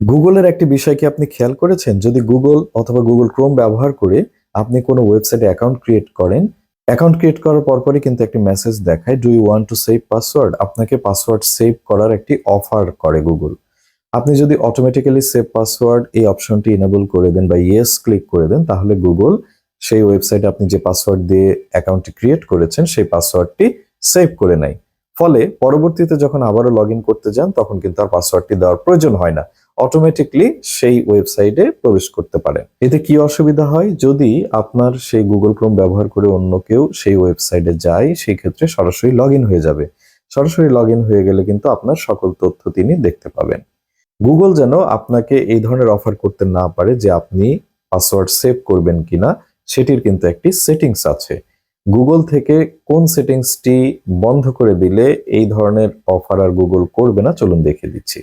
গুগলের একটি বিষয় কি আপনি খেয়াল করেছেন? যদি গুগল অথবা গুগল ক্রোম ব্যবহার করে আপনি কোনো ওয়েবসাইটে অ্যাকাউন্ট ক্রিয়েট করেন অ্যাকাউন্ট ক্রিয়েট করার পরপরই কিন্তু একটি মেসেজ দেখায় do you want to save password আপনাকে পাসওয়ার্ড সেভ করার একটি অফার করে গুগল আপনি যদি অটোমেটিক্যালি সেভ পাসওয়ার্ড এই অপশনটি এনেবল করে দেন বা ইয়েস ক্লিক করে দেন, তাহলে গুগল সেই ওয়েবসাইটে আপনি যে পাসওয়ার্ড দিয়ে অ্যাকাউন্টটি ক্রিয়েট করেছেন, সেই পাসওয়ার্ডটি সেভ করে নেয়। ফলে পরবর্তীতে যখন আবারও লগ করতে যান, তখন কিন্তু আর পাসওয়ার্ডটি দেওয়ার প্রয়োজন হয় না। অটোমেটিকলি সেই ওয়েবসাইটে প্রবেশ করতে পারে। এতে কি অসুবিধা হয়? যদি আপনার সেই গুগল ক্রোম ব্যবহার করে অন্য কেউ সেই ওয়েবসাইটে যায়, সেই ক্ষেত্রে সরাসরি লগ হয়ে যাবে। সরাসরি লগ হয়ে গেলে কিন্তু আপনার সকল তথ্য তিনি দেখতে পাবেন। গুগল যেন আপনাকে এই ধরনের অফার করতে না পারে যে আপনি পাসওয়ার্ড সেভ করবেন কিনা, সেটির কিন্তু একটি সেটিংস আছে। গুগল থেকে কোন সেটিংসটি বন্ধ করে দিলে এই ধরনের অফার আর গুগল করবে না, চলুন দেখে দিচ্ছি।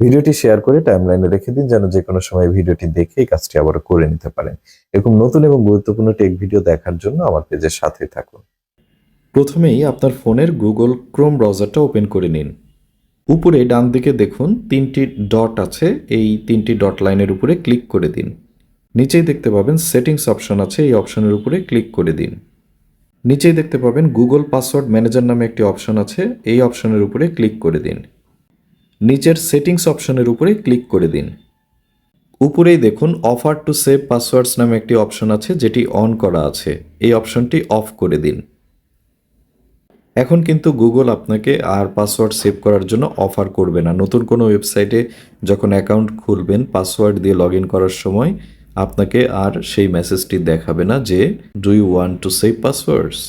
ভিডিওটি শেয়ার করে টাইমলাইনে রেখে দিন, যেন যে কোনো সময় ভিডিওটি দেখে এই কাজটি আবার করে নিতে পারেন। এরকম নতুন এবং গুরুত্বপূর্ণ টেক ভিডিও দেখার জন্য আমার পেজের সাথে থাকুন। প্রথমেই আপনার ফোনের গুগল ক্রোম ব্রাউজারটা ওপেন করে নিন। উপরে ডান দিকে দেখুন, তিনটি ডট আছে, এই তিনটি ডট লাইনের উপরে ক্লিক করে দিন। নিচেই দেখতে পাবেন সেটিংস অপশন আছে, এই অপশনের উপরে ক্লিক করে দিন। নিচেই দেখতে পাবেন গুগল পাসওয়ার্ড ম্যানেজার নামে একটি অপশন আছে। এই অপশনের উপরে ক্লিক করে দিন। নিচের সেটিংস অপশনের উপরে ক্লিক করে দিন। উপরেই দেখুন অফার টু সেভ পাসওয়ার্ডস নামে একটি অপশন আছে, যেটি অন করা আছে। এই অপশনটি অফ করে দিন। এখন কিন্তু গুগল আপনাকে আর পাসওয়ার্ড সেভ করার জন্য অফার করবে না। নতুন কোনো ওয়েবসাইটে যখন অ্যাকাউন্ট খুলবেন পাসওয়ার্ড দিয়ে লগ করার সময় আপনাকে আর সেই মেসেজটি দেখাবে না যে do you want to save passwords